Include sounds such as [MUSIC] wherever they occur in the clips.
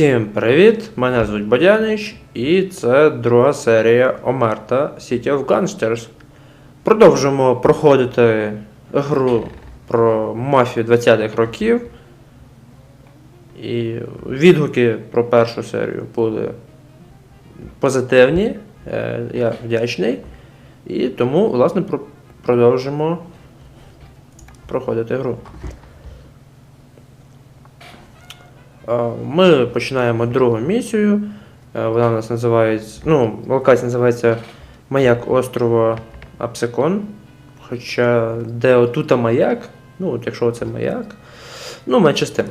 Всім привіт! Мене звуть Бодянич, і це друга серія Омерта City of Gangsters. Продовжуємо проходити гру про мафію 20-х років. І відгуки про першу серію були позитивні. Е, Я вдячний. І тому, власне, продовжимо проходити гру. Е, Ми починаємо другу місію. Е, Вона у нас називається. Ну, локація називається Маяк острова Апсекон. Хоча де отута маяк, ну, от якщо це маяк, ну, менше з тим.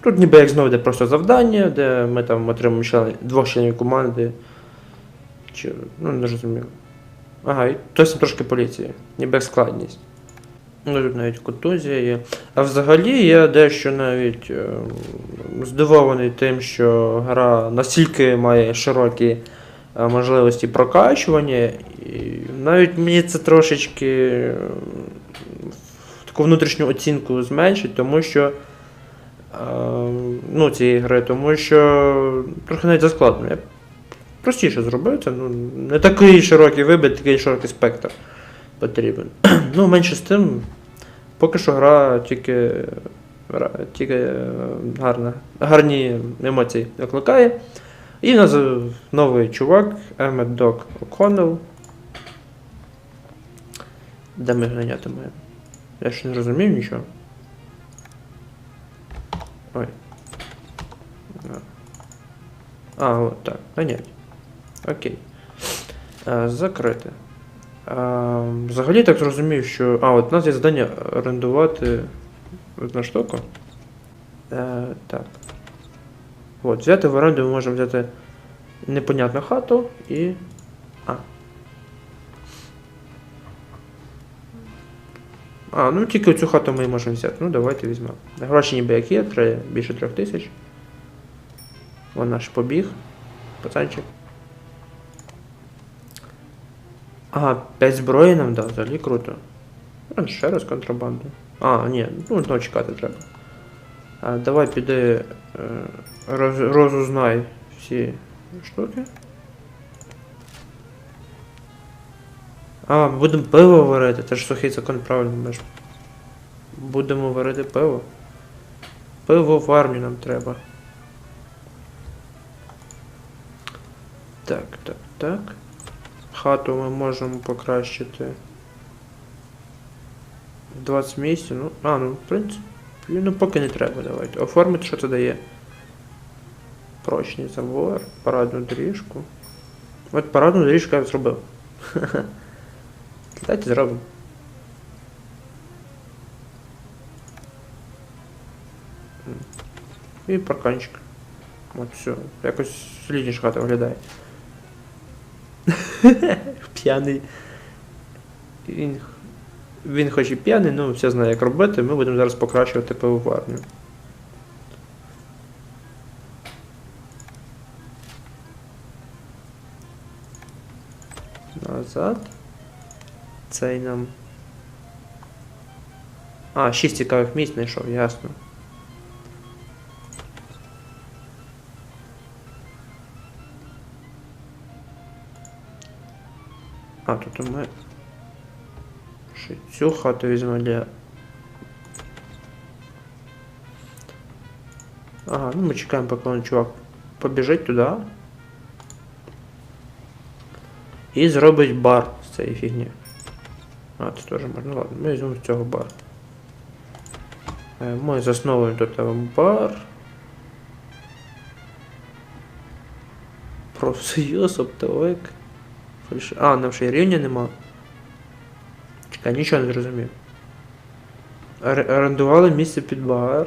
Тут ніби як знову йде просто завдання, де ми там отримуємо члени, двох членів команди. Чи, ну, не розумію. Ага, і хтось трошки поліції, ніби як складність. Ну, тут навіть контузія є. А взагалі я дещо навіть е, здивований тим, що гра настільки має широкі е, можливості прокачування, і навіть мені це трошечки е, таку внутрішню оцінку зменшить, тому що е, ну, цієї гри, тому що трохи навіть заскладно. Простіше зробив це, ну, не такий широкий вибір, такий широкий спектр потрібен. [CLEARS THROAT] ну, менше з тим, поки що гра тільки, тільки е, гарна, гарні емоції викликає. І нас новий чувак, Емет Док О'Коннелл. Де ми ганяти маємо? Я ще не розумів нічого. Ой. А. От так, ганять. Окей. Е, закрити. Взагалі так зрозумів, що. А, от у нас є завдання орендувати одну штуку. Е, так. От, взяти в оренду ми можемо взяти непонятну хату і. А. А, ну тільки цю хату ми можемо взяти. Ну давайте візьмемо. Гроші ніби як є, більше трьох тисяч. Вон наш побіг. Пацанчик. Ага, 5 зброї нам дав, взагалі круто. Ну, ще раз контрабанду. А, ні, ну знову чекати треба. А, давай піди е, роз, розузнай всі штуки. А, будемо пиво варити, це ж сухий закон правильно, ми ж. Будемо варити пиво. Пиво в армію нам треба. Так, так, так. Хату ми можемо покращити. В 20 місяців, ну. А, ну, в принципі, ну поки не треба, давайте. Оформити, що це дає. Прочний забор, парадну доріжку. От парадну доріжку я зробив. [LAUGHS] Давайте зробимо. І парканчик. От все. Якось солідніше хата виглядає. [LAUGHS] П'яний. Він, він хоч і п'яний, ну все знає, як робити. Ми будемо зараз покращувати пивоварню. Назад. Цей нам. А, 6 цікавих місць знайшов, ясно. А, тут ми. Ще цю хату візьмемо для. Ага, ну ми чекаємо, поки он чувак побіжить туди. І зробить бар з цієї фігні. А, це теж можна, ладно, ми візьмемо з цього бар. Е, Ми засновуємо тут бар. Профсоюз, оптовик. Фальш... А, нам ще й рівня нема. Чекай, нічого не зрозумів. Орендували місце під бар.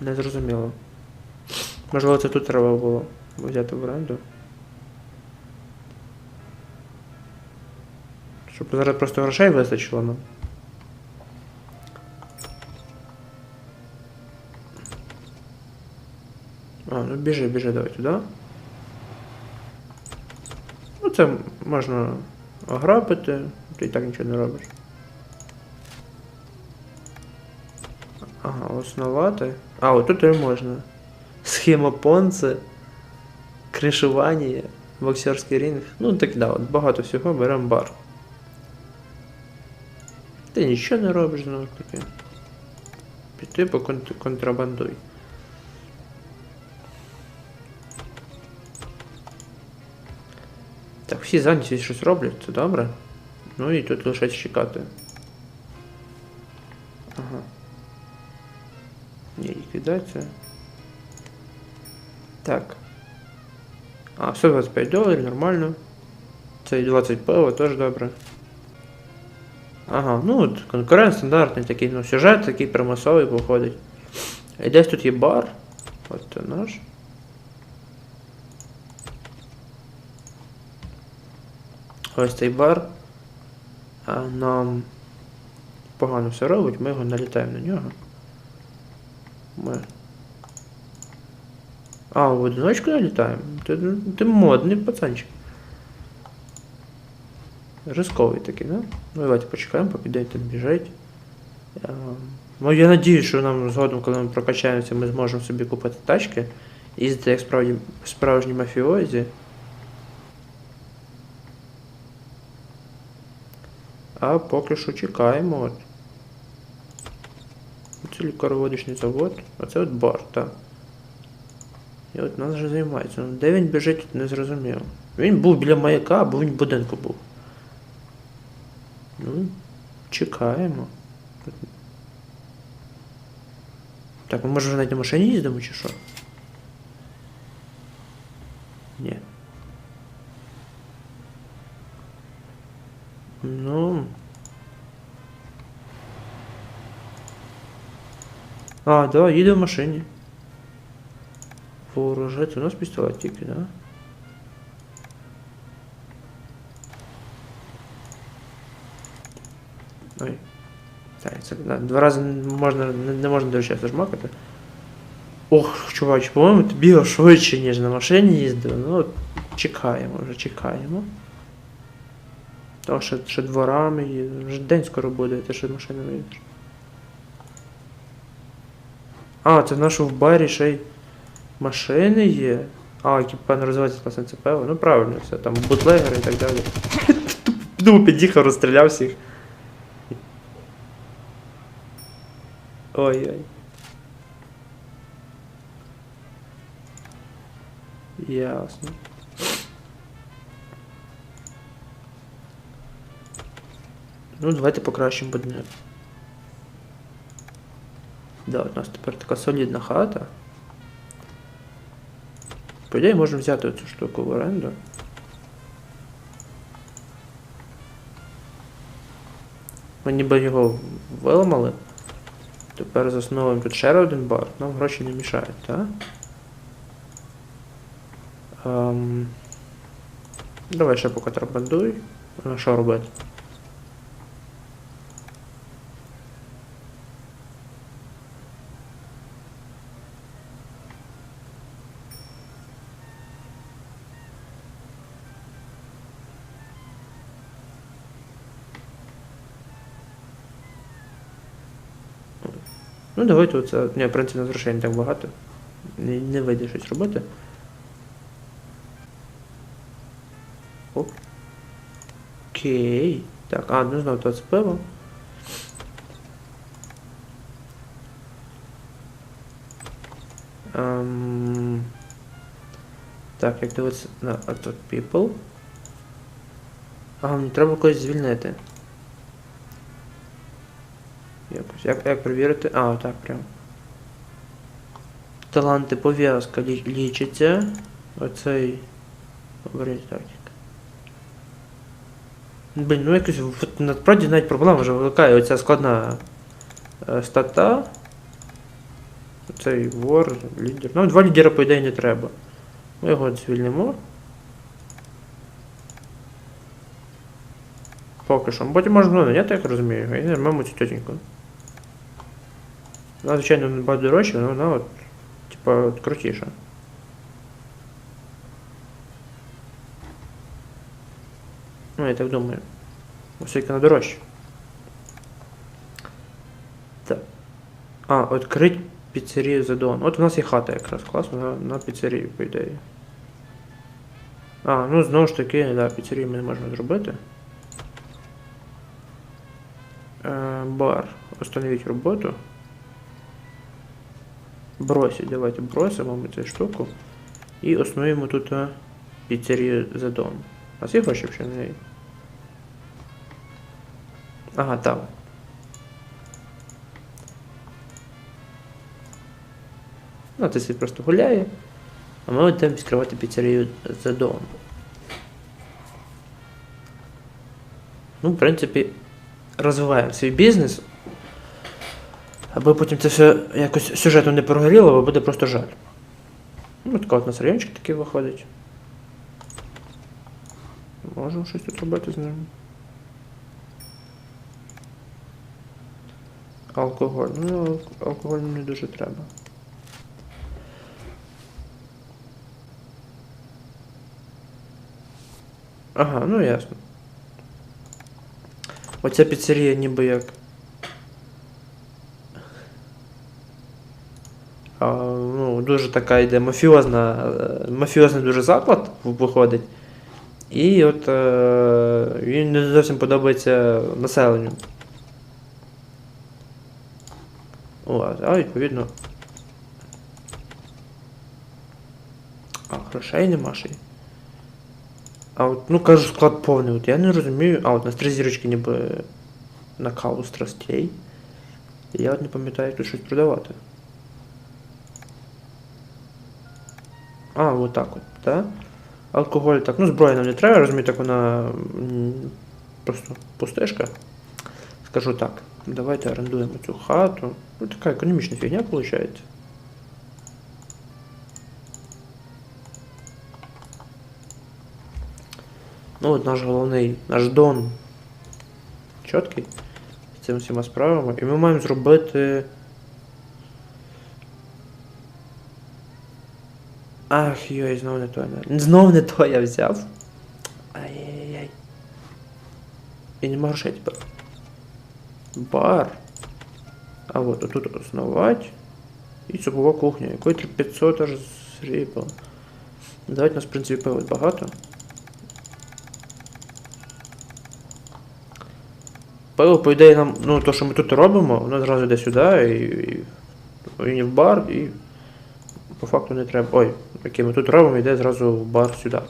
Не зрозуміло. Можливо, це тут треба було взяти в оренду. Щоб зараз просто грошей вистачило нам. Біжи, біжи, давай туди. Ну, це можна ограбити, ти і так нічого не робиш. Ага, основати. А, от тут і можна. Схема понце, кришування, боксерський ринг. Ну так да, от багато всього беремо бар. Ти нічого не робиш знову таки. Піти по кон- контрабандуй. Так, всі зайняті щось роблять, це добре. Ну і тут лише чекати. Ага. Ні, ліквідація. Так. А, 125 доларів, нормально. Це і 20 пива, теж добре. Ага, ну от конкурент стандартний такий, ну сюжет такий примусовий походить. І десь тут є бар. От це наш. Ось цей бар. А нам погано все робить, ми його налітаємо на нього. Ми. А, в одиночку налітаємо? Ти, ти модний пацанчик. Рисковий такий, да? Ну давайте почекаємо, поки день біжить. Ну, я надіюсь, що нам згодом, коли ми прокачаємося, ми зможемо собі купити тачки, їздити як справді, справжні мафіозі. А поки що чекаємо. От. Це лікароводичний завод, а це от бар, так. І от нас вже займається. Ну, де він біжить, тут не зрозуміло. Він був біля маяка, або він в будинку був. Ну, чекаємо. Так, ми може вже навіть на машині їздимо чи що? Ні. Ну. А, да, їде в машині. Вооружеться. У нас пістолет да? Ой. Так, да, два рази можна, не, не дуже часто жмакати. Ох, чувач, по-моєму, ти бігав швидше, ніж на машині їздив. Ну, чекаємо, вже чекаємо. Та ще, ще дворами їде. Вже день скоро буде, ти ще машини вийдеш. А, це в нашу в барі ще й машини є. А, які, певно, розвиваються власне це пиво. Ну правильно, все, там бутлегери і так далі. [LAUGHS] Думаю, під'їхав, розстріляв всіх. Ой-ой. Ясно. Ну, давайте покращимо будинок. Да, у нас тепер така солідна хата. По ідеї можемо взяти цю штуку в оренду. Ми ніби його виламали. Тепер засновуємо тут ще один бар, нам гроші не мішають, так? Ем... Давай ще поки контрабандуй. А Що робити? Ну давайте оце. Ні, в принципі, на грошей так багато. Не, не вийде щось робити. Оп. Окей. Так, а, ну знову то це пиво. Ем... Так, як дивитися на People. Ага, мені треба когось звільнити. Як, як перевірити? А, так, прям. Таланти пов'язка лічиться. Оцей. Оберіть тактика. Блін, ну якось насправді навіть проблема вже виникає оця складна е, стата. Цей вор, лідер. Ну, два лідера, по ідеї, не треба. Ми його звільнимо. Поки що. Потім можна наняти, як розумію, і наймемо цю тітеньку. Вона, звичайно, набагато дорожча, але вона от, типа, от крутіша. Ну, я так думаю. Оскільки на дорожче. Так. А, відкрить піцерію Зедон. От у нас є хата якраз класно на, на піцерію, по ідеї. А, ну знову ж таки, да, піцерію ми не можемо зробити. Е, бар. Остановіть роботу. Бросить, давайте бросимо ми цю штуку. І основуємо тут піцерію Зедон. А всі гроші ще неї? Ага, там. Ну, це собі просто гуляє. А ми будемо відкривати піцерію Зедон. Ну, в принципі, розвиваємо свій бізнес. Аби потім це все якось сюжетно не прогоріло, бо буде просто жаль. Ну, така от у нас райончик такий виходить. Можемо щось тут робити з ним. Алкоголь. Ну, ал- алкоголь мені дуже треба. Ага, ну ясно. Оця піцерія ніби як. А, дуже така йде мафіозна, е, мафіозний дуже заклад виходить. І от е, він не зовсім подобається населенню. О, а відповідно. А, грошей нема ще. А от, ну кажу, склад повний. От я не розумію. А, от у нас три зірочки ніби на каву страстей. Я от не пам'ятаю, як тут щось продавати. А, от так от, так? Алкоголь так. Ну, зброя нам не треба, розумію, так вона просто пустишка. Скажу так. Давайте орендуємо цю хату. Ну, така економічна фігня виходить. Ну от наш головний, наш Дон чіткий з цими всіма справами. І ми маємо зробити. Ах, йой, знову не то. я- Знову не то я взяв. Ай-яй-яй. І нема грошей тепер. Бар. А от отут основать. І супова кухня. Якої 500 аж срібла. Давайте у нас, в принципі, пиво багато. Пиво, по ідеї, нам, ну, то, що ми тут робимо, воно зразу йде сюди і, і, і в бар, і по факту не треба. Ой, який ми тут робимо, йде зразу в бар сюди.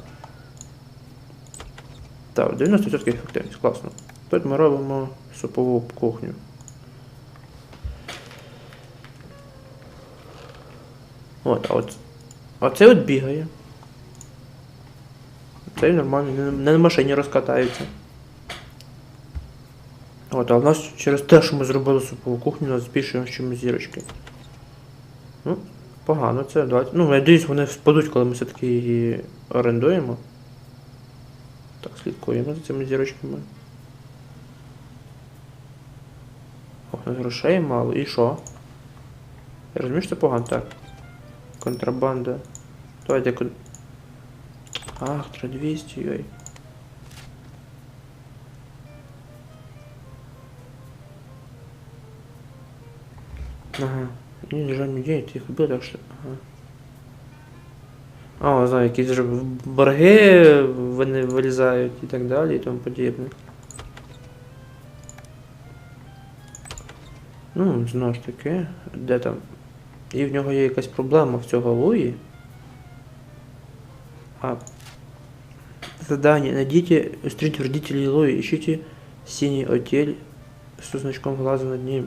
Так, 90% ефективність, класно. Тут ми робимо супову кухню. От, а от. Оцей от бігає. Цей нормально, не на машині розкатається. От, а в нас через те, що ми зробили супову кухню, у нас збільшуємо чимось зірочки. Ну, погано це. Давайте. Ну, надіюсь, вони впадуть, коли ми все-таки її орендуємо. Так, слідкуємо за цими зірочками. Ох, грошей мало. І що? Я розумію, що це погано, так. Контрабанда. Давайте кон... Ах, 3200, йой. Ага. Ні, державні дії, ти їх вбив, так що. Ага. А, не знаю, якісь же борги вони вилізають і так далі і тому подібне. Ну, знову ж таки, де там. І в нього є якась проблема в цього Луї. А. Задание. Найдите, встретите родителей Луи, ищите синий отель з значком глаза над ним.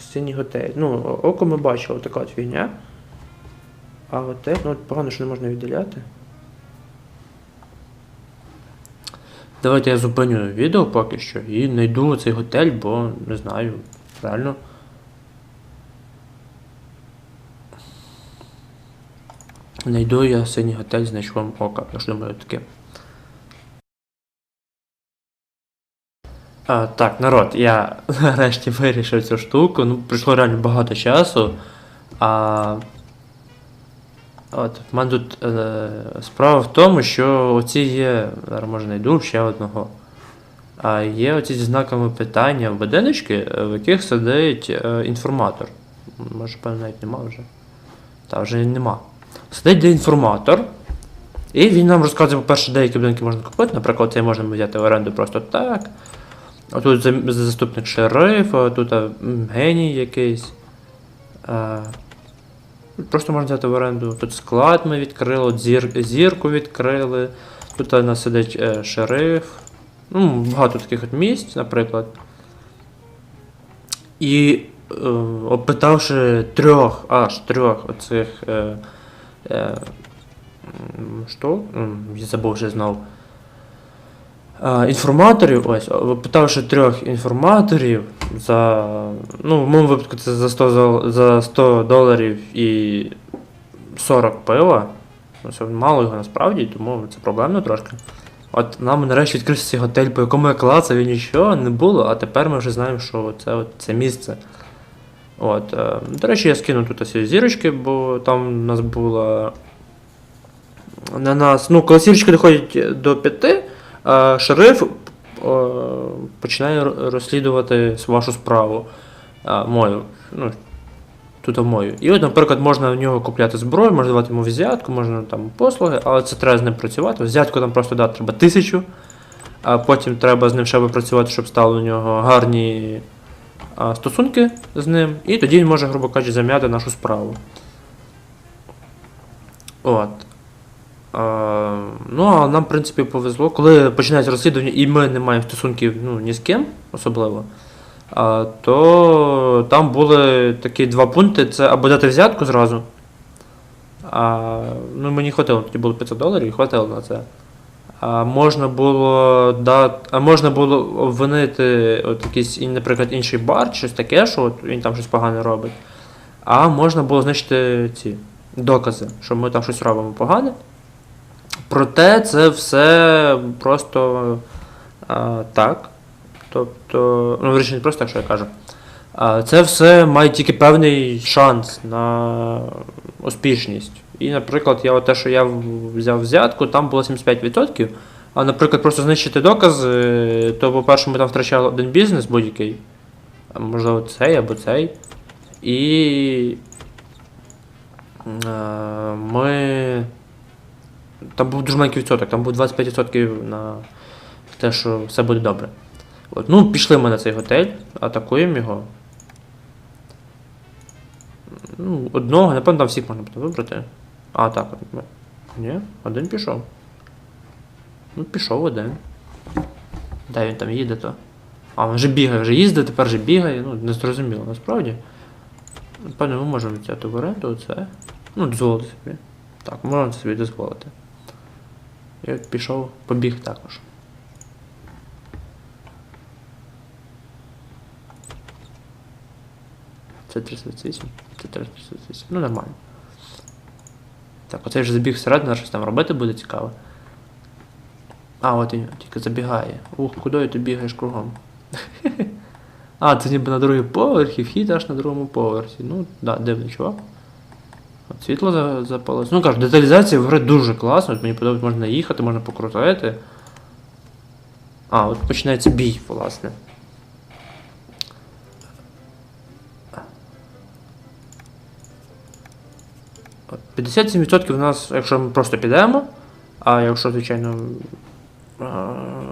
Синій готель. Ну, око ми бачили, така от фігня. А готель, ну погано, що не можна відділяти. Давайте я зупиню відео поки що і знайду цей готель, бо не знаю, реально. Найду я синій готель з значком ока, я ж думаю таке. А, так, народ, я [LAUGHS] нарешті вирішив цю штуку. Ну, пройшло реально багато часу. А... От, в мене тут е, справа в тому, що оці є, зараз може знайду ще одного. А є оці зі знаками питання будиночки, е, в яких сидить е, інформатор. Може, певно, навіть нема вже. Та вже нема. Сидить де інформатор, і він нам розказує, по-перше, деякі будинки можна купити. Наприклад, цей можна взяти в оренду просто так. А тут заступник шерифа, тут геній якийсь. Просто можна взяти в оренду. Тут склад ми відкрили, зір, зірку відкрили. Тут у нас сидить е, шериф. Ну, багато таких от місць, наприклад. І е, опитавши трьох, аж трьох оцих. Е, е, що? Я забув вже знов. Інформаторів, ось, опитавши трьох інформаторів за. Ну, в моєму випадку це за 100, за 100 доларів і 40 пива. Ну, мало його насправді, тому це проблемно трошки. От нам нарешті відкрився цей готель, по якому я клацав і нічого не було, а тепер ми вже знаємо, що це, от, це місце. От, е, до речі, я скину тут ось зірочки, бо там у нас була. На нас, ну, коли зірочки доходять до п'яти, е, шериф е, починає розслідувати вашу справу. е, мою. Ну, тут мою. І от, наприклад, можна в нього купляти зброю, можна давати йому взятку, можна там послуги, але це треба з ним працювати. Взятку там просто дати треба тисячу, а потім треба з ним ще попрацювати, щоб стали у нього гарні а, стосунки з ним, і тоді він може, грубо кажучи, зам'яти нашу справу. От. Ну, а нам, в принципі, повезло. Коли починається розслідування і ми не маємо стосунків ну, ні з ким особливо, то там були такі два пункти: це або дати взятку зразу. А, ну, мені хватило, тоді було 500 доларів і хватило на це. А можна було дати, а можна було обвинити от якийсь, наприклад, інший бар, щось таке, що от він там щось погане робить. А можна було знищити ці докази, що ми там щось робимо погане. Проте це все просто а, так. Тобто, ну, вирішення просто так, що я кажу. А, це все має тільки певний шанс на успішність. І, наприклад, я те, що я взяв взятку, там було 75%. А, наприклад, просто знищити доказ, е, то, по-перше, ми там втрачали один бізнес будь-який. Можливо, цей або цей. І ми. Там був дуже маленький відсоток, там був 25% на те, що все буде добре. От, ну, пішли ми на цей готель, атакуємо його. Ну, одного, напевно, там всіх можна буде вибрати. А, так. Ні, один пішов. Ну, пішов один. Де він там їде, то. А, він вже бігає, вже їздить, тепер вже бігає. Ну, не зрозуміло, насправді. Напевно, ми можемо взяти в оренду це. Ну, дозволити собі. Так, це собі дозволити. Я пішов, побіг також. Це 338, це 338. Ну, нормально. Так, оцей вже забіг всередину, щось там робити буде цікаво. А, от він тільки забігає. Ух, куди ти бігаєш кругом? [LAUGHS] А, це ніби на другий поверх і вхід аж на другому поверсі. Ну, да, дивний чувак. Світло за- запалилось. Ну кажу, деталізація в гри дуже класна, от мені подобається, можна їхати, можна покрутити. А, от починається бій, власне. От 57% у нас, якщо ми просто підемо, а якщо, звичайно,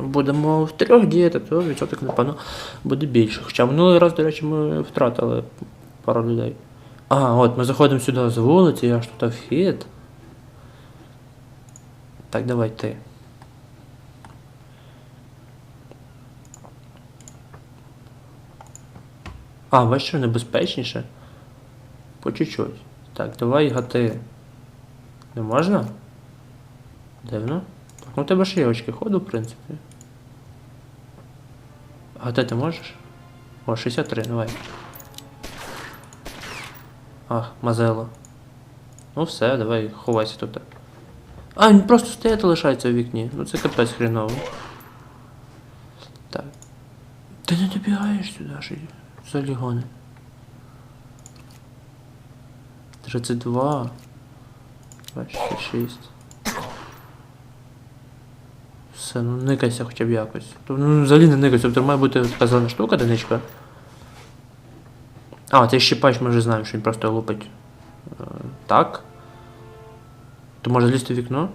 будемо в трьох діяти, то відсоток, напевно, буде більше. Хоча минулий раз, до речі, ми втратили пару людей. А, от ми заходимо сюди з вулиці, аж тут вхід. Так, давай ти. А, бачиш, що небезпечніше? По чуть-чуть. Так, давай гати. Не можна? Дивно. Так, ну у тебе ж є очки ходу, в принципі. Гати ти можеш? О, 63, давай. Ах, мазело. Ну все, давай, ховайся тут. А, він просто стояти лишається в вікні. Ну це капець хріново. Так. Ти не добігаєш сюди, ж залігони. 32. 26. Все, ну никайся хоча б якось. Ну взагалі не никайся, тобто має бути така зелена штука, диничка. А, цей щипач ми вже знаємо, що він просто лупить. Е, так. То може лізти в вікно?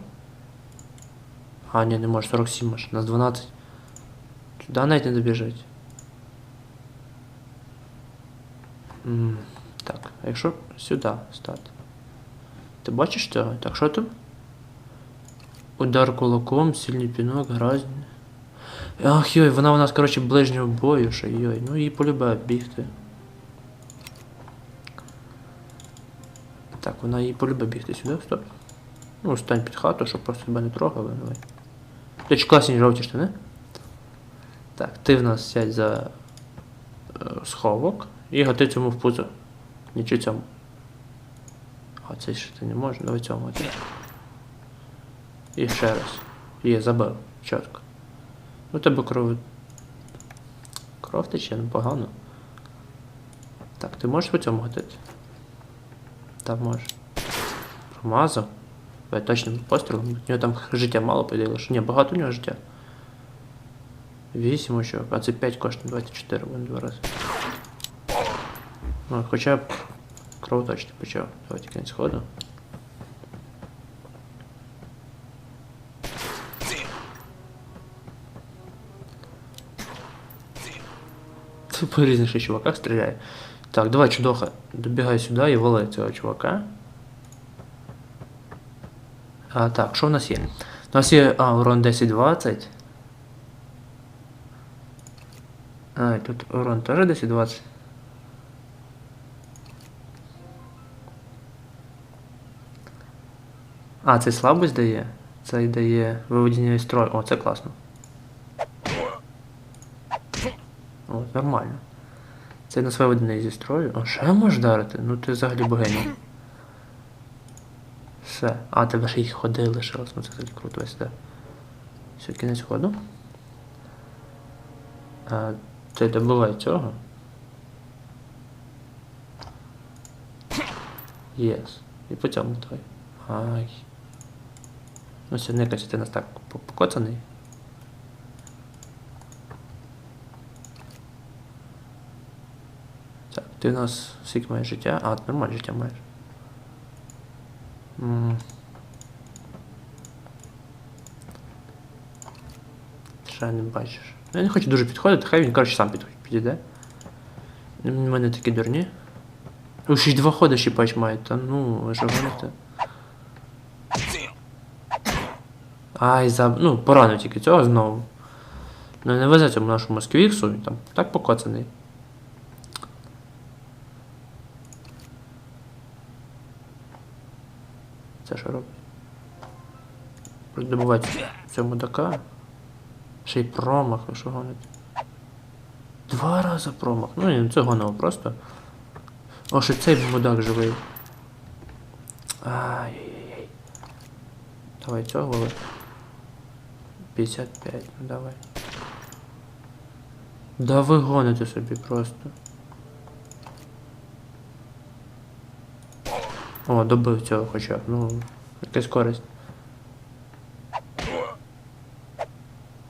А, ні, не може, 47 аж, нас 12. Туди навіть не добіжить. Так, а якщо сюди стати? Ти бачиш цього? Так, що там? Удар кулаком, сильний пінок, грозний. Ах йой, вона у нас, коротше, ближнього бою, що йой. Ну її полюбає бігти. Так, вона її полюбить бігти сюди, стоп. Ну, стань під хату, щоб просто тебе не трогали, давай. Ти ж класні жовті штани? Так, ти в нас сядь за е, сховок і готи цьому в пузо. Нічого цьому. А це ще ти не можеш, давай цьому готи. І ще раз. Є, забив. Чітко. У тебе кров. Кров тече непогано. Так, ти можеш по цьому готити? Так, можеш. Промазав. Давай точним пострілом. У нього там життя мало поділо. Ні, багато у нього життя. 8 очок, а це 5 коштує 24, вон два рази. Ну, хоча б точно почав. Давайте кінець ходу. Це по різних чуваках стріляє. Так, давай, чудоха, добігай сюди і вали цього чувака. А, так, що в нас є? У нас є а, урон 10-20. А, тут урон теж 10-20. А, це слабость дає. Це дає виведення із строю. О, це класно. О, нормально. Це нас виведений зі строю. О, ще можеш вдарити? Ну ти взагалі богиня. Все. А, тебе ще й ходи лишилось. Ну це взагалі круто ось це. Все, кінець ходу. А, це добивай цього. Єс. І по цьому той. Ай. Ну все, не кажи, ти нас так покоцаний. Так, ти у нас скільки маєш життя? А, ти нормальне життя маєш. М. Ще не бачиш. Ну, Я не хочу дуже підходити, хай він, коротше, сам під, підійде. У мене такі дурні. У ще й два ходи щіпач має, та ну, ви ж гоните. Ай, за... ну, поранив тільки цього знову. Ну не везе цьому нашому сквіксу, там так покоцаний. Це що робить? Добувати цього мудака. Ще й промах, ви що гоните? Два рази промах. Ну ні, це гоново просто. О, ще цей мудак живий. Ай-яй-яй. Давай цього вали. 55, ну давай. Да ви гоните собі просто. О, добив цього хоча ну, якась користь.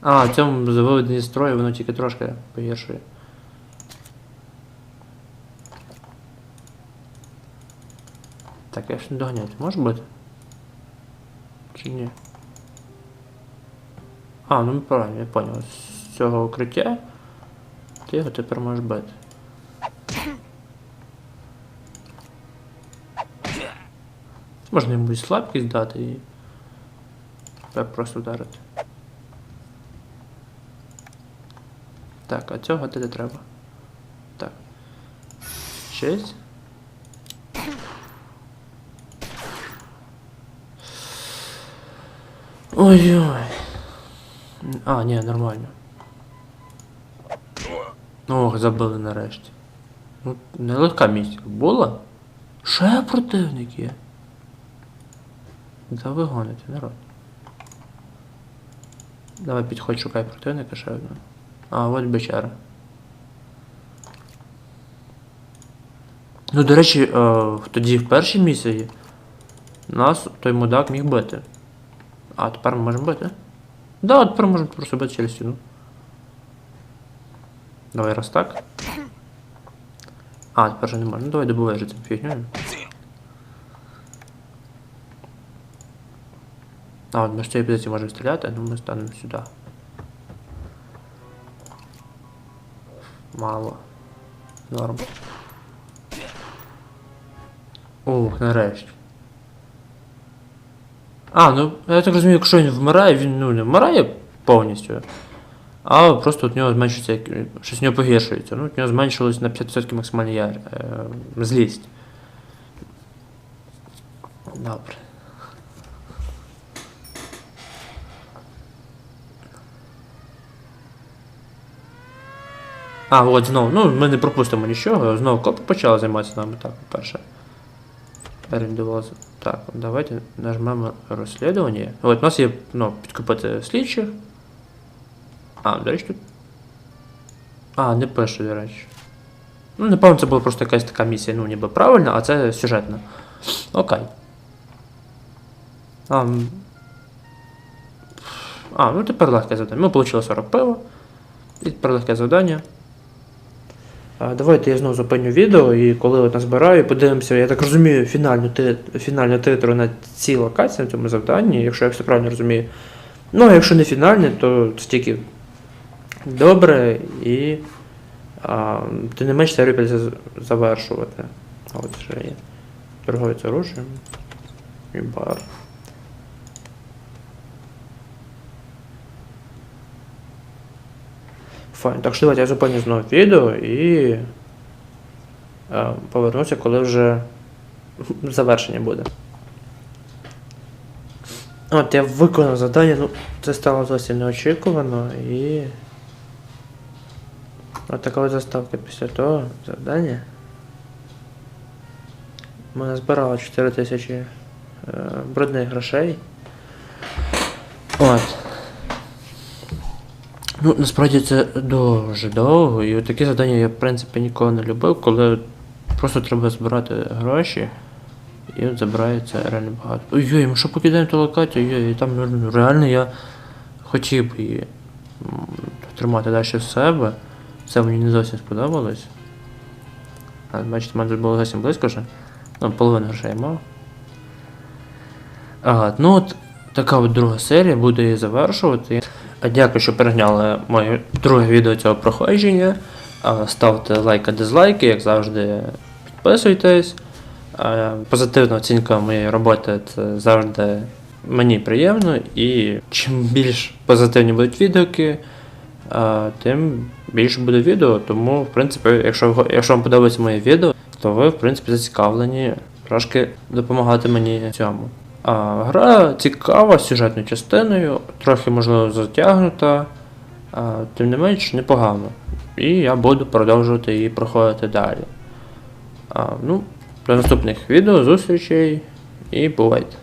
А, в цьому за виведенні з строю воно тільки трошки погіршує. Так, я ж не доганяти, може бути? Чи ні? А, ну правильно, я понял. З цього укриття ти його тепер можеш бити. Можна йому слабкість дати і так просто вдарити. Так, а цього де треба. Так. Шість. Ой-ой. А, ні, нормально. Ох, забили нарешті. Ну, нелегка місія. Була? Ще противник є. Да ви гоните, народ. Давай підходь, шукай противника ще одного. А, от бичара. Ну, до речі, е, тоді в першій місії нас той мудак міг бити. А, тепер ми можемо бити. Да, тепер можемо просто бити через стіну. Давай раз так. А, тепер вже не можна. Ну давай добувай вже цим фігню. А, от ми з цієї позиції можемо стріляти, ну ми станемо сюди. Мало. Норм. Ух, нарешті. А, ну я так розумію, якщо він вмирає, він ну не вмирає повністю. А просто от у нього зменшується, як- щось у нього погіршується. Ну, у нього зменшилось на 50% максимальна яр, е, злість. Добре. А, от знову. Ну, ми не пропустимо нічого. Знову копи почали займатися нами. Так, по-перше. Орендували. Так, давайте нажмемо розслідування. От у нас є ну, підкупити слідчих. А, до речі, тут. А, не пише, до речі. Ну, напевно, це була просто якась така місія, ну, ніби правильна, а це сюжетна. Окей. А, а ну тепер легке завдання. Ми отримали 40 пива. І тепер легке завдання. Давайте я знову зупиню відео і коли от назбираю, подивимося, я так розумію, фінальну, фінальну титру на цій локації, на цьому завданні, якщо я все правильно розумію. Ну, а якщо не фінальне, то це тільки добре і а, тим не менш серію завершувати. От ще є. Торговець оружием і бар. Файн. Так що давайте я зупиню знову відео і е, повернуся, коли вже завершення буде. От я виконав завдання, ну це стало зовсім неочікувано і. От така от заставка після того завдання. Ми назбирали 4 тисячі е, брудних грошей. От. Ну, насправді це дуже довго, і такі завдання я в принципі ніколи не любив, коли просто треба збирати гроші, і от забирається реально багато. Ой-ой, ми що покидаємо ту локацію, ой, там реально я хотів би її тримати далі в себе. Це мені не зовсім сподобалось. А, бачите, в мене було зовсім близько вже. Ну, половину грошей мав. Ага, ну от така от друга серія, буду її завершувати. Дякую, що переглянули моє друге відео цього проходження. Ставте лайки, дизлайки, як завжди, підписуйтесь. Позитивна оцінка моєї роботи це завжди мені приємно. І чим більш позитивні будуть відгуки, тим більше буде відео. Тому, в принципі, якщо, якщо вам подобається моє відео, то ви, в принципі, зацікавлені трошки допомагати мені цьому. Гра цікава сюжетною частиною, трохи можливо затягнута, тим не менш непогано. І я буду продовжувати її проходити далі. Ну, до наступних відео, зустрічей і бувайте!